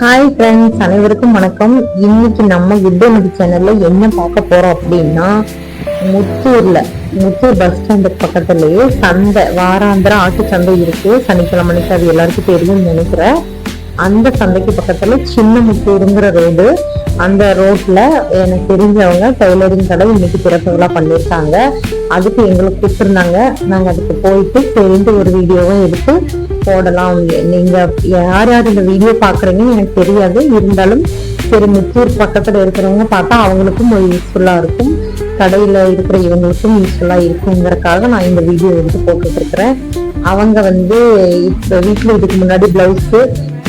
Hi friends அனைவருக்கும் வணக்கம். இன்னைக்கு நம்ம யுத்தமதி சேனல்ல என்ன பார்க்க போறோம் அப்படின்னா முத்தூர்ல முத்தூர் பஸ் ஸ்டாண்டுக்கு பக்கத்துலயே சந்தை வாராந்திர ஆட்டு சந்தை இருக்கு. சனிக்கிழமை அது எல்லாருக்கும் தெரியும்னு நினைக்கிறேன். அந்த சந்தைக்கு பக்கத்துல சின்ன முத்தூருங்கிற ரோடு. அந்த ரோட்ல எனக்கு தெரிஞ்சவங்க டெய்லரிங் கடை இன்னைக்கு திறப்பு பண்ணியிருக்காங்க. அதுக்கு எங்களுக்கு கூப்பிட்டுருந்தாங்க நாங்க அதுக்கு போயிட்டு சரின்ட்டு ஒரு வீடியோவும் எடுத்து போடலாம். நீங்க யார் யார் இந்த வீடியோ பாக்குறீங்கன்னு எனக்கு தெரியாது. இருந்தாலும் சரி முத்தூர் பக்கத்துல இருக்கிறவங்க பார்த்தா அவங்களுக்கும் ஒரு யூஸ்ஃபுல்லா இருக்கும். கடையில இருக்கிற இவங்களுக்கும் யூஸ்ஃபுல்லா இருக்குங்கிறதுக்காக நான் இந்த வீடியோ எடுத்து போட்டுட்டு இருக்கிறேன். அவங்க வந்து இப்போ வீட்டில் இதுக்கு முன்னாடி blouse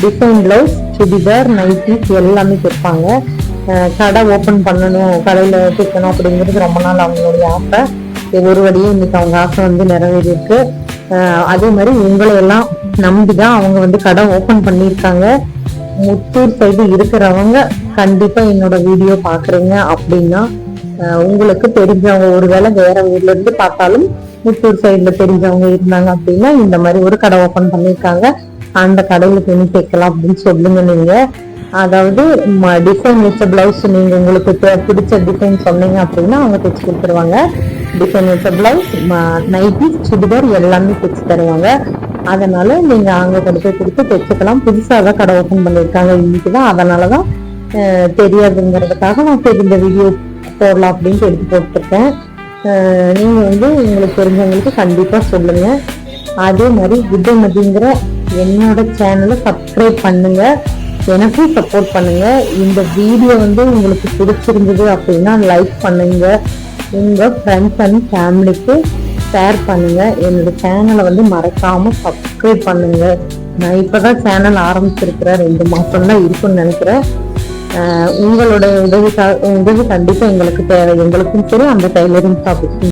design blouse churidar nighties எல்லாமே தைப்பாங்க. கடை ஓப்பன் பண்ணணும் கடையில் தைக்கணும் அப்படிங்கிறது ரொம்ப நாள் அவங்களுடைய ஆசை. ஒரு வழியே இன்னைக்கு அவங்க ஆசை வந்து நிறைவேறியிருக்கு. அதே மாதிரி உங்களை எல்லாம் நம்பிதான் அவங்க வந்து கடை ஓப்பன் பண்ணியிருக்காங்க. முத்தூர் சைடு இருக்கிறவங்க கண்டிப்பாக என்னோட வீடியோ பார்க்குறீங்க அப்படின்னா உங்களுக்கு தெரிஞ்சவங்க ஒருவேளை வேற ஊர்ல இருந்து பார்த்தாலும் முத்தூர் சைடுல தெரிஞ்சவங்க இருந்தாங்க அப்படின்னா இந்த மாதிரி ஒரு கடை ஓபன் பண்ணியிருக்காங்க. அந்த கடையில் துணி தைக்கலாம் அப்படின்னு சொல்லுங்க நீங்க. அதாவது டிசைன் வச்ச பிளவுஸ் நீங்க உங்களுக்கு பிடிச்ச டிசைன் சொன்னீங்க அப்படின்னா அவங்க தைச்சு கொடுத்துருவாங்க. டிசைன் வச்ச பிளவுஸ் நைட்டி சுடிதார் எல்லாமே தைச்சு தருவாங்க. அதனால நீங்க அங்கே கொண்டு போய் கொடுத்து தைச்சுக்கலாம். புதுசாக தான் கடை ஓப்பன் பண்ணியிருக்காங்க. இன்னைக்கு தான். அதனால தான் தெரியாதுங்கிறதுக்காக நான் சரி இந்த வீடியோ போடலாம் அப்படின்ட்டு எடுத்து போட்டிருக்கேன். நீங்கள் வந்து உங்களுக்கு தெரிஞ்சவங்களுக்கு கண்டிப்பாக சொல்லுங்கள் அதே மாதிரி குட்டமதிங்கிற என்னோட சேனலை சப்ஸ்கிரைப் பண்ணுங்க. எனக்கும் சப்போர்ட் பண்ணுங்க. இந்த வீடியோ வந்து உங்களுக்கு பிடிச்சிருந்தது அப்படின்னா லைக் பண்ணுங்க. உங்க ஃப்ரெண்ட்ஸ் அண்ட் ஃபேமிலிக்கு ஷேர் பண்ணுங்க. என்னோட சேனலை வந்து மறக்காம சப்ஸ்கிரைப் பண்ணுங்க. நான் இப்பதான் சேனல் ஆரம்பிச்சிருக்கிறேன். ரெண்டு மாசம் தான் இருக்கும்னு நினைக்கிறேன். உங்களோட உதவி உதவி கண்டிப்பா எங்களுக்கு தேவை. எங்களுக்கும் சரி அந்த டைலரிங் ஷாப்புக்கும்